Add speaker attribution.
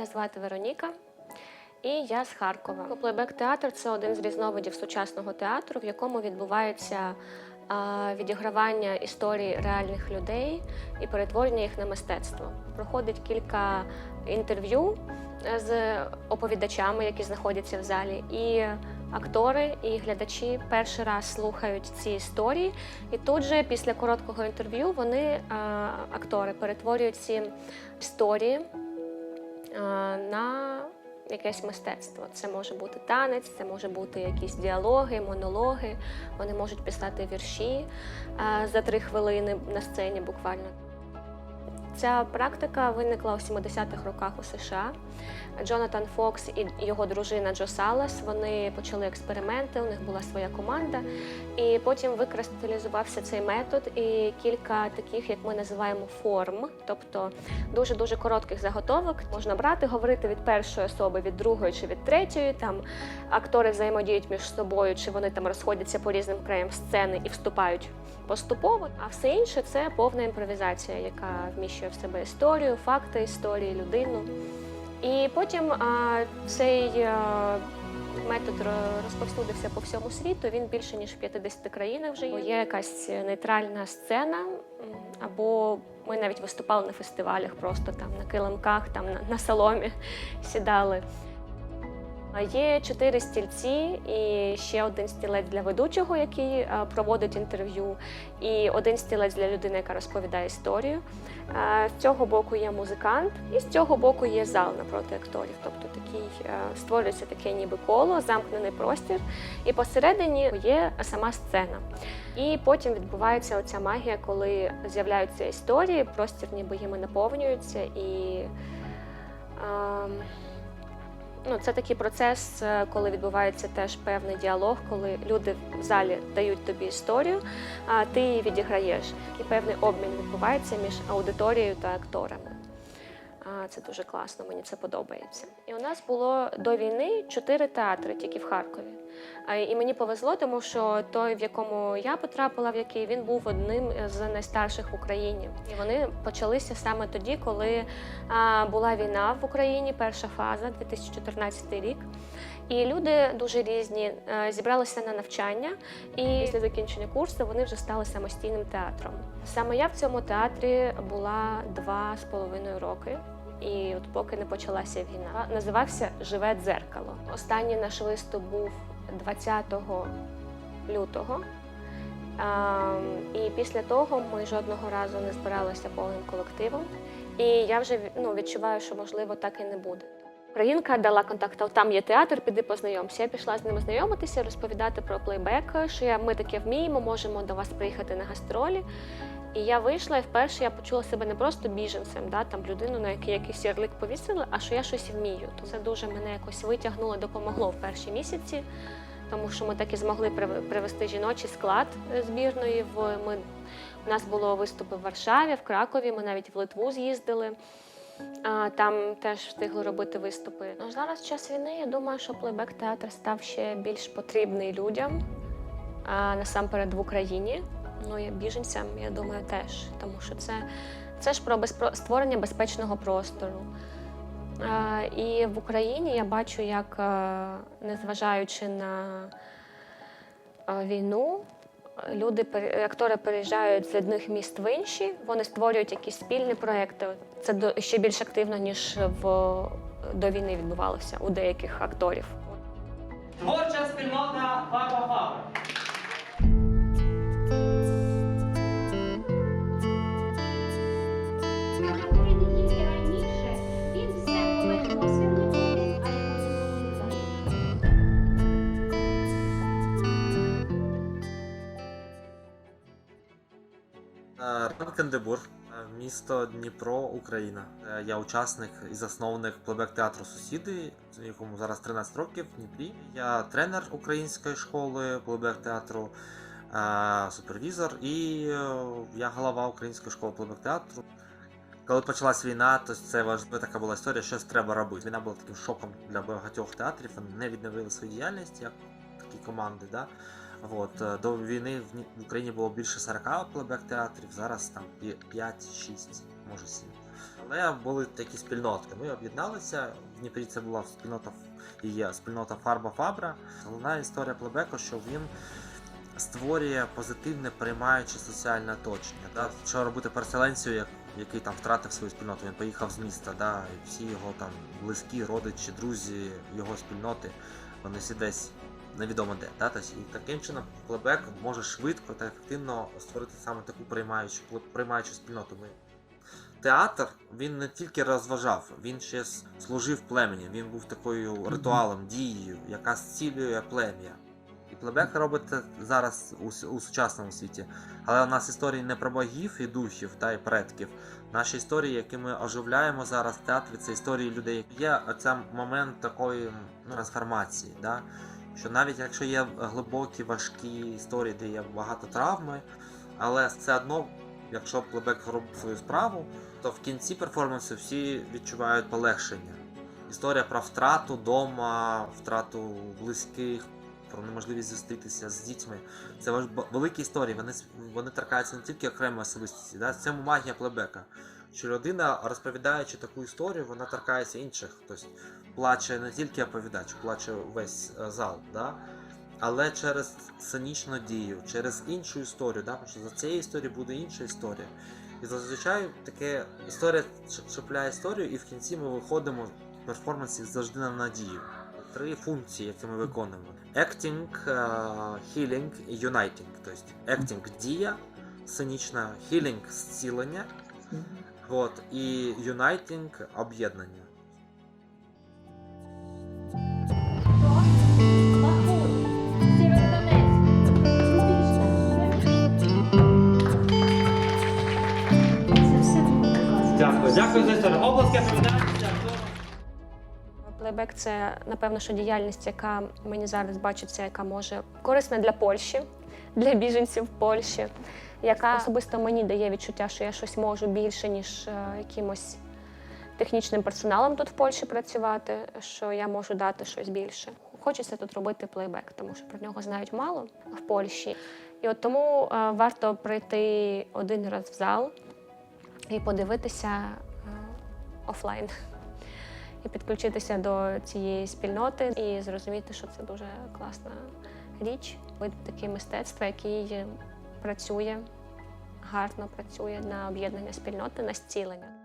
Speaker 1: Мене звати Вероніка, і я з Харкова. Плейбек театр це один з різновидів сучасного театру, в якому відбувається відігравання історій реальних людей і перетворення їх на мистецтво. Проходить кілька інтерв'ю з оповідачами, які знаходяться в залі, і актори і глядачі перший раз слухають ці історії, і тут же після короткого інтерв'ю вони актори перетворюють ці історії на якесь мистецтво. Це може бути танець, це може бути якісь діалоги, монологи. Вони можуть писати вірші за три хвилини на сцені буквально. Ця практика виникла у 70-х роках у США. Джонатан Фокс і його дружина Джо Салас вони почали експерименти. У них була своя команда, і потім викристалізувався цей метод і кілька таких, як ми називаємо, форм, тобто дуже дуже коротких заготовок. Можна брати, говорити від першої особи, від другої чи від третьої. Там актори взаємодіють між собою, чи вони там розходяться по різним краям сцени і вступають поступово. А все інше це повна імпровізація, яка вміщує в себе історію, факти історії, людину. І потім а, цей а, метод розповсюдився по всьому світу. Він більше ніж в 50 країнах вже є. Є якась нейтральна сцена, або ми навіть виступали на фестивалях, просто там на килимках, там на, на соломі сідали. Є чотири стільці і ще один стілець для ведучого, який е, проводить інтерв'ю, і один стілець для людини, яка розповідає історію. Е, З цього боку є музикант, і з цього боку є зал напроти акторів. Тобто такий е, створюється таке ніби коло, замкнений простір, і посередині є сама сцена. І потім відбувається оця магія, коли з'являються історії, простір ніби їми наповнюється і. ем, Ну, це такий процес, е, коли відбувається теж певний діалог, коли люди в залі дають тобі історію, а ти її відіграєш. І певний обмін відбувається між аудиторією та акторами. Це дуже класно, мені це подобається. І у нас було до війни чотири театри тільки в Харкові. І мені повезло, тому що той, в якому я потрапила, в який він був одним з найстарших в Україні. І вони почалися саме тоді, коли була війна в Україні, перша фаза, 2014 рік. І люди дуже різні зібралися на навчання, і після закінчення курсу вони вже стали самостійним театром. Саме я в цьому театрі була два з половиною роки. І от поки не почалася війна, називався Живе дзеркало. Останній наш виступ був 20 лютого. І після того ми жодного разу не збиралися повним колективом. І я вже ну, відчуваю, що можливо так і не буде. Українка дала контакт, там є театр, піди познайомся. Я пішла з ними знайомитися, розповідати про плейбек, що я, ми таке вміємо, можемо до вас приїхати на гастролі. І я вийшла, і вперше я почула себе не просто біженцем, да, там людину, на який якийсь ярлик повісили, а що я щось вмію. То це дуже мене якось витягнуло, допомогло в перші місяці, тому що ми так і змогли привести жіночий склад е, збірної. В ми у нас було виступи в Варшаві, в Кракові. Ми навіть в Литву з'їздили. Там теж встигли робити виступи. Ну, зараз час війни я думаю, що плейбек театр став ще більш потрібний людям, а насамперед в Україні. Ну біженцям, я думаю, теж. Тому що це, це ж про безпро... створення безпечного простору. А, І в Україні я бачу, як, е, незважаючи на е, війну, люди, актори переїжджають з одних міст в інші, вони створюють якісь спільні проекти. Це до- ще більш активно, ніж в, до війни відбувалося у деяких акторів.
Speaker 2: Творча спільнота Фаба
Speaker 3: Кандебур, е, місто Дніпро, Україна. Е, Я учасник і засновник плебек театру Сусіди, якому зараз 13 років в Дніпрі. Я тренер української школи плебек театру, е, супервізор і я голова української школи плебек театру. Коли почалась війна, то це важлива така була історія, щось треба робити. Війна була таким шоком для багатьох театрів. Вони не відновили свою діяльність як такі команди. Да? От, е, до війни в Ні- Україні було більше 40 плейбек театрів, зараз там 5-6 може сім. Але були такі спільнотки. Ми об'єдналися. В Дніпрі це була спільнота і є спільнота Фарба Фабра. Головна історія плебеку, що він створює позитивне приймаюче соціальне оточення. Да? Що робити переселенцю, як, який там втратив свою спільноту, він поїхав з міста, да? і всі його там близькі, родичі, друзі його спільноти, вони всі десь невідомо де. Да? Тобто, і таким чином плебек може швидко та ефективно створити саме таку приймаючу, приймаючу спільноту. Театр він не тільки розважав, він ще служив племені. Він був такою ритуалом, дією, яка зцілює плем'я. І плебек робить зараз у, у сучасному світі. Але у нас історії не про богів і духів та й предків. Наші історії, які ми оживляємо зараз в театрі, це історії людей. Є оцей момент такої ну, трансформації. Да? Що навіть якщо є глибокі, важкі історії, де є багато травми, але все одно, якщо плебек робить свою справу, то в кінці перформансу всі відчувають полегшення. Історія про втрату дома, втрату близьких, про неможливість зустрітися з дітьми. Це великі історії. Вони, вони торкаються не тільки окремої особистості. Да? В цьому магія плебека. Що людина, розповідаючи таку історію, вона торкається інших. Тобто плаче не тільки оповідач, плаче весь е, зал. Да? Але через сценічну дію, через іншу історію, да? тому що за цією історією буде інша історія. І зазвичай таке історія чіпляє історію, і в кінці ми виходимо в перформансі завжди на надію. Три функції, які ми виконуємо: acting, е, healing і uniting. Тобто acting – дія сценічна, healing – зцілення, от, і uniting – об'єднання.
Speaker 2: Дякую. Дякую за історію. Обласки.
Speaker 1: Плейбек це напевно, що діяльність, яка мені зараз бачиться, яка може корисна для Польщі, для біженців Польщі, яка особисто мені дає відчуття, що я щось можу більше, ніж е, якимось технічним персоналом тут в Польщі працювати, що я можу дати щось більше. Хочеться тут робити плейбек, тому що про нього знають мало в Польщі. І от тому е, варто прийти один раз в зал і подивитися е, офлайн і підключитися до цієї спільноти і зрозуміти, що це дуже класна річ. Вид такий мистецтва, який працює гарно працює на об'єднання спільноти, на зцілення.